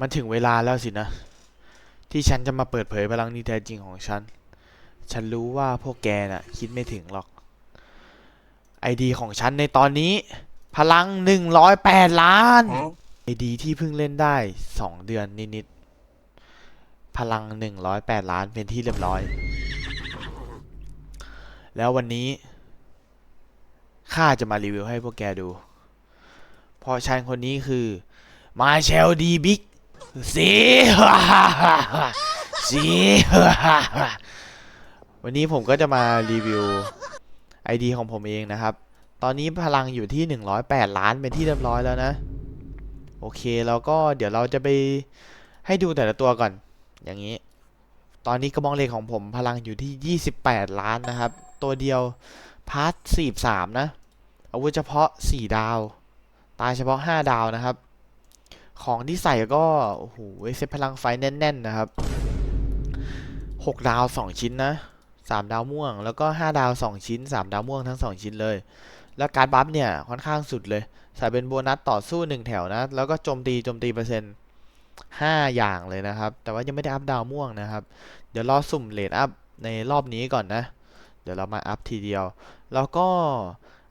มันถึงเวลาแล้วสินะ ที่ฉันจะมาเปิดเผยพลังที่แท้จริงของฉัน ฉันรู้ว่าพวกแกน่ะ คิดไม่ถึงหรอก ไอดีของฉันในตอนนี้ พลัง108ล้านไอดีที่เพิ่งเล่นได้2เดือนนิดๆพลัง108ล้านเป็นที่เรียบร้อย แล้ววันนี้ข้าจะมารีวิวให้พวกแกดู เพราะฉันคนนี้คือมาเชลดีบิ๊ก สีสีวันนี้ผมก็จะมารีวิว ID ของผมเองนะครับ ตอนนี้พลังอยู่ที่ 108 ล้านเป็นที่เรียบร้อยแล้วนะ โอเคแล้วก็เดี๋ยวเราจะไปให้ดูแต่ละตัวก่อน อย่างนี้ ตอนนี้กระบองเหล็กของผมพลังอยู่ที่ 28 ล้านนะครับ ตัวเดียวพาร์ท43 นะ อาวุธเฉพาะ 4 ดาว ตายเฉพาะ 5 ดาวนะครับ ของที่ใส่ก็โอ้โหเซตพลังไฟแน่นๆนะครับ 6 ดาว 2 ชิ้นนะ 3 ดาวม่วง แล้วก็ 5 ดาว 2 ชิ้น 3 ดาวม่วงทั้ง 2 ชิ้นเลย แล้วการบัฟเนี่ยค่อนข้างสุดเลย ใส่เป็นโบนัสต่อสู้ 1 แถวนะ แล้วก็โจมตีโจมตีเปอร์เซ็นต์5อย่างเลยนะครับ แต่ว่ายังไม่ได้อัพดาวม่วงนะครับ เดี๋ยวรอสุ่มเลทอัพในรอบนี้ก่อนนะ เดี๋ยวเรามาอัพทีเดียว แล้วก็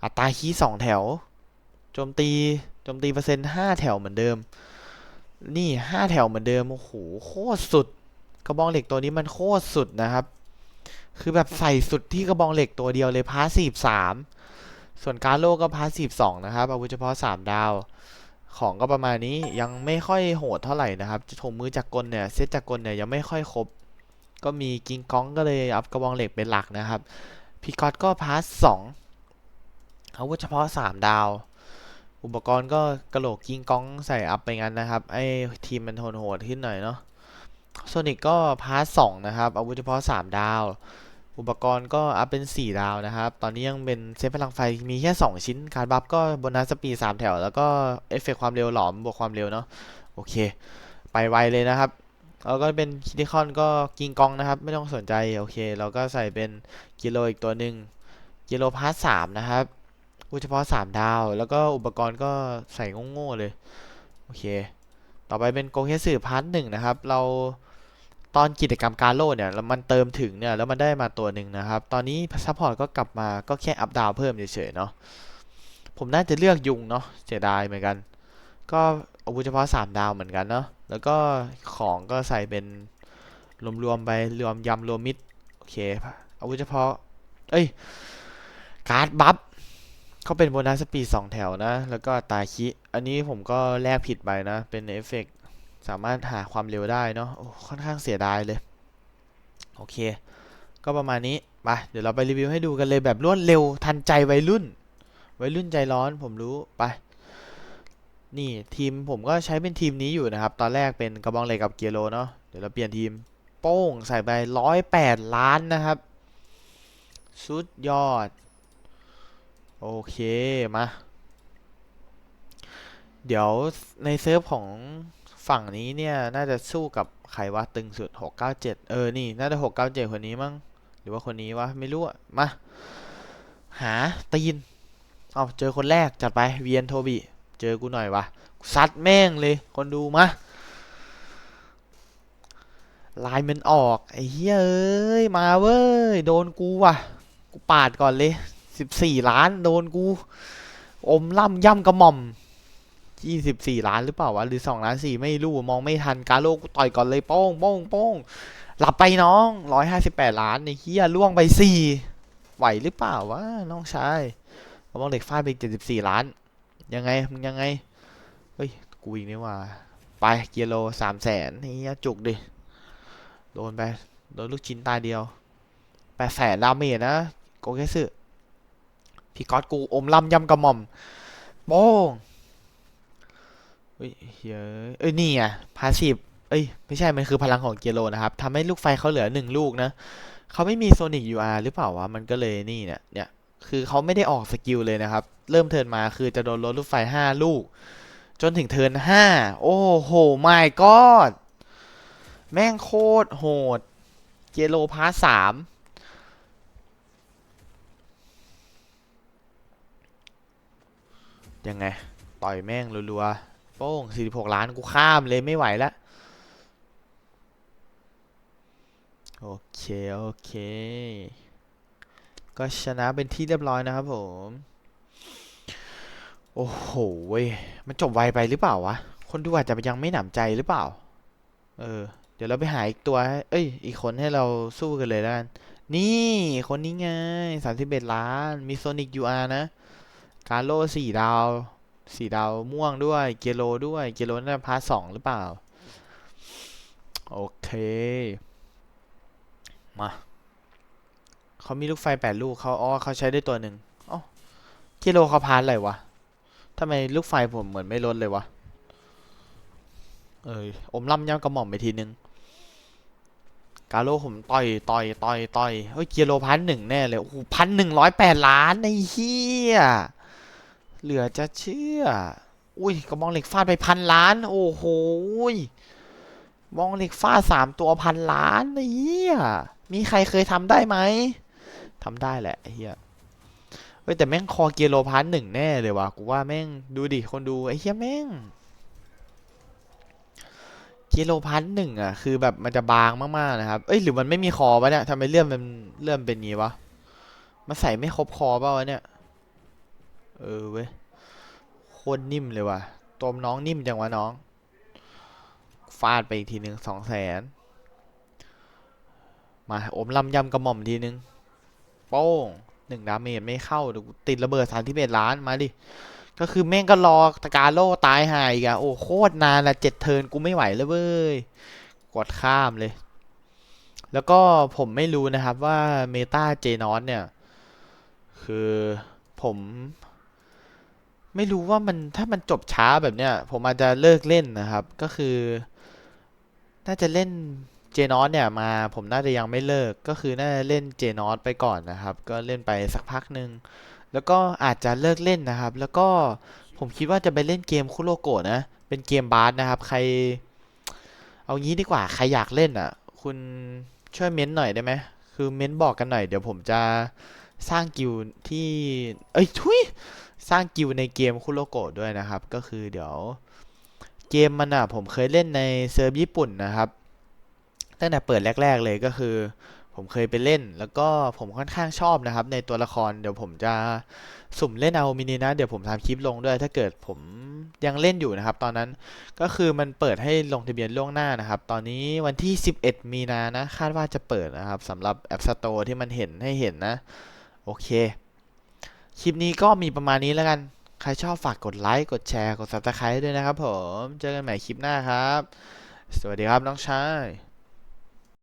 อัตราคีสองแถว โจมตี โจมตีเปอร์เซ็นต์ห้าแถวเหมือนเดิม นี่ห้าแถวเหมือนเดิม โอ้โห โคตรสุด กระบองเหล็กตัวนี้มันโคตรสุดนะครับ คือแบบใส่สุดที่กระบองเหล็กตัวเดียวเลยพาสีสามส่วนการโลก็พาสีสองนะครับ อาวุธเฉพาะสามดาว ของก็ประมาณนี้ยังไม่ค่อยโหดเท่าไหร่นะครับถงมือจากกลเนี่ยเซตจากกลเนี่ยยังไม่ค่อยครบ ก็มีกิงก้องก็เลยอัพกระบองเหล็กเป็นหลักนะครับ พีกอตก็พาสสองอาวุธเฉพาะสามดาว อุปกรณ์ก็กระโหลกกิงก้องใส่อัพไปงั้นนะครับไอ้ทีมมันโหดโหดขึ้นหน่อยเนาะโซนิกก็พาสสองนะครับอาวุธเฉพาะสามดาว อุปกรณ์ก็อัพเป็น 4 ดาวนะครับ ตอนนี้ยังเป็นเซฟพลังไฟมีแค่ 2 ชิ้น การบัฟก็โบนัสสปีด3แถว แล้วก็เอฟเฟกต์ความเร็วหลอมบวกความเร็วเนาะโอเค ไปไวเลยนะครับแล้วก็เป็นคิติคอนก็กิงกองนะครับ ไม่ต้องสนใจโอเค เราก็ใส่เป็นกิโลอีกตัวหนึ่งกิโลพาร์ทสามนะครับ อุเฉพาะ 3 ดาว แล้วก็อุปกรณ์ก็ใส่โง่ๆเลย โอเค ต่อไปเป็นโกเคสึพาร์ทหนึ่งนะครับ เราตอนกิจกรรมการโลดเนี่ยแล้วมันเติมถึงเนี่ย แล้วมันได้มาตัวหนึ่งนะครับ ตอนนี้ซัพพอร์ตก็กลับมาก็แค่อัพดาวเพิ่มเฉยๆเนาะผมน่าจะเลือกยุงเนาะเสียดายเหมือนกัน ก็อาวุธเฉพาะ 3 ดาวเหมือนกันเนาะแล้วก็ของก็ใส่เป็นรวมๆไปรวมยำรวมมิดโอเคอาวุธเฉพาะ เอ้ย การ์ดบัฟ เขาเป็นโบนัสสปีด2แถวนะ แล้วก็ตาคิ อันนี้ผมก็แลกผิดไปนะ เป็นเอฟเฟกต์สามารถหาความเร็วได้เนาะค่อนข้างเสียดายเลย โอเค ก็ประมาณนี้ไปเดี๋ยวเราไปรีวิวให้ดูกันเลยแบบรวดเร็วทันใจวัยรุ่น วัยรุ่นใจร้อนผมรู้ไป นี่ทีมผมก็ใช้เป็นทีมนี้อยู่นะครับ ตอนแรกเป็นกระบองเหล็กกับเกียโรเนาะเดี๋ยวเราเปลี่ยนทีมโป้งใส่ไปร้อยแปดล้านนะครับ สุดยอด โอเค มา เดี๋ยวในเซิร์ฟของฝั่งนี้เนี่ย น่าจะสู้กับใครวะตึงสุด 697 เออ นี่ น่าจะ 697 คนนี้มั้ง หรือว่าคนนี้วะ ไม่รู้อะมา หาตีน เอาเจอคนแรก จัดไป เวียนโทบิเจอกูหน่อยวะซัดแม่งเลย คนดูมาลายมันออก ไอ้เฮ้ยเอ้ยมาเว้ย โดนกูว่ะ กูปาดก่อนเลย สิบสี่ล้านโดนกู อมล่ำย่ำกระหม่อมยี่สิบสี่ล้านหรือเปล่าวะหรือสองล้านสี่ไม่รู้มองไม่ทันกาโลกูต่อยก่อนเลยโป้งโป้งโป้งหลับไปน้องร้อยห้าสิบแปดล้านไอ้เฮียล่วงไปสี่ไหวหรือเปล่าวะน้องชายกระบอกเหล็กฟาดไปเจ็ดสิบสี่ล้าน ยังไงมึงยังไงเฮ้ยกูอีกนี่ว่าไปเกียร์โลสามแสนนี่จุกดิ โดนไป โดนลูกชิ้นตาเดียวแปดแสนดาเมจนะ โกเคสึ พี่ก๊อตกูอมลำยำกระหม่อมโป้งเฮ้ยเฮ้ยเอ้ยนี่อะพาสีฟเอ้ยไม่ใช่มันคือพลังของเกียโลนะครับทำให้ลูกไฟเขาเหลือหนึ่งลูกนะเขาไม่มีโซนิกยูอาร์หรือเปล่าวะมันก็เลยนี่เนี่ยเนี่ยคือเขาไม่ได้ออกสกิลเลยนะครับ เริ่มเทินมาคือจะโดนลดลูกไฟห้าลูก จนถึงเทินห้าโอ้โหไม่กอดแม่งโคตรโหดเจโลพาร์ทสาม ยังไง ต่อยแม่งรัวๆโป้งสี่หกล้านกูข้ามเลยไม่ไหวแล้วโอเค โอเค ก็ชนะเป็นที่เรียบร้อยนะครับผม โอ้โหเว้ยมันจบไวไปหรือเปล่าวะ คนดูอาจจะยังไม่หนำใจหรือเปล่า เออ เดี๋ยวเราไปหาอีกตัว เอ้ย อีกคนให้เราสู้กันเลยแล้วกัน นี่ คนนี้ไงสามสิบเอ็ดล้าน มีโซนิกยูอาร์นะ กาโลสี่ดาวสี่ดาวม่วงด้วย เกโลด้วย เกโลน่าจะพาร์ทสองหรือเปล่า โอเค มาเขามีลูกไฟแปดลูกเขาอ๋อเขาใช้ได้ตัวหนึ่งอ๋อเกโลเขาพาร์ทอะไรวะทำไมลูกไฟผมเหมือนไม่ลดเลยวะ เอยอมล่ำย่ำกระหม่อมไปทีนึงกาโลผมต่อยต่อยต่อยต่อยเฮ้ยเกียโลพันหนึ่งแน่เลยโอ้โหพันหนึ่งร้อยแปดล้านไอ้เหี้ย เหลือจะเชื่อ อุ้ยกระบองเหล็กฟาดไปพันล้าน โอ้โหยบองเหล็กฟาดสามตัวพันล้านไอ้เหี้ยมีใครเคยทำได้ไหมทำได้แหละเหี้ยเฮ้ยแต่แม่งคอเกียโลพันหนึ่งแน่เลยว่ะกูว่าแม่งดูดิคนดูไอ้เหี้ยแม่งเกิโลพันหนึ่งอะคือแบบมันจะบางมากๆนะครับเอ้ยหรือมันไม่มีคอปะเนี่ยทำไมเลื่อนมันเลื่อนเป็นงี้วะมันใส่ไม่ครบคอเปล่าวะเนี่ย เออเว้ย โคตรนิ่มเลยว่ะ ตัวน้องนิ่มจังวะน้อง ฟาดไปอีกทีหนึ่งสองแสน มาอมลำยำกระหม่อมทีนึง โป้งหนึ่งดาเมจไม่เข้าเดี๋ยวกูติดระเบิดสามที่เอ็ดล้านมาดิ ก็คือแม่งก็รอตะการโล่ตายหายอีกอะโอ้โคตรนานละเจ็ดเทินกูไม่ไหวเลยเว้ย กดข้ามเลย แล้วก็ผมไม่รู้นะครับว่าเมตาเจนอสเนี่ย คือผม ไม่รู้ว่ามันถ้ามันจบช้าแบบเนี้ย ผมอาจจะเลิกเล่นนะครับ ก็คือ น่าจะเล่นเจนอสเนี่ยมาผมน่าจะยังไม่เลิก ก็คือน่าจะเล่นเจนอสไปก่อนนะครับ ก็เล่นไปสักพักหนึ่งแล้วก็อาจจะเลิกเล่นนะครับ แล้วก็ผมคิดว่าจะไปเล่นเกมคุโรโกะนะ เป็นเกมบาสนะครับ ใคร เอางี้ดีกว่าใครอยากเล่นอะ คุณช่วยเม้นหน่อยได้ไหมคือเม้นบอกกันหน่อยเดี๋ยวผมจะสร้างกิลที่ เอ้ยทุย สร้างกิลในเกมคุโรโกะด้วยนะครับ ก็คือเดี๋ยวเกมมันอะผมเคยเล่นในเซิร์ฟญี่ปุ่นนะครับ ตั้งแต่เปิดแรก ๆเลยก็คือ ผมเคยไปเล่น แล้วก็ผมค่อนข้างชอบนะครับ ในตัวละครเดี๋ยวผมจะสุ่มเล่นเอามินินะเดี๋ยวผมทำคลิปลงด้วย ถ้าเกิดผมยังเล่นอยู่นะครับ ตอนนั้นก็คือมันเปิดให้ลงทะเบียนล่วงหน้านะครับ ตอนนี้วันที่ 11 มีนานะ คาดว่าจะเปิดนะครับสำหรับแอป Store ที่มันเห็นให้เห็นนะ โอเค คลิปนี้ก็มีประมาณนี้แล้วกัน ใครชอบฝากกดไลค์ กดแชร์ กด Subscribe ด้วยนะครับผม เจอกันใหม่คลิปหน้าครับ สวัสดีครับน้องชาย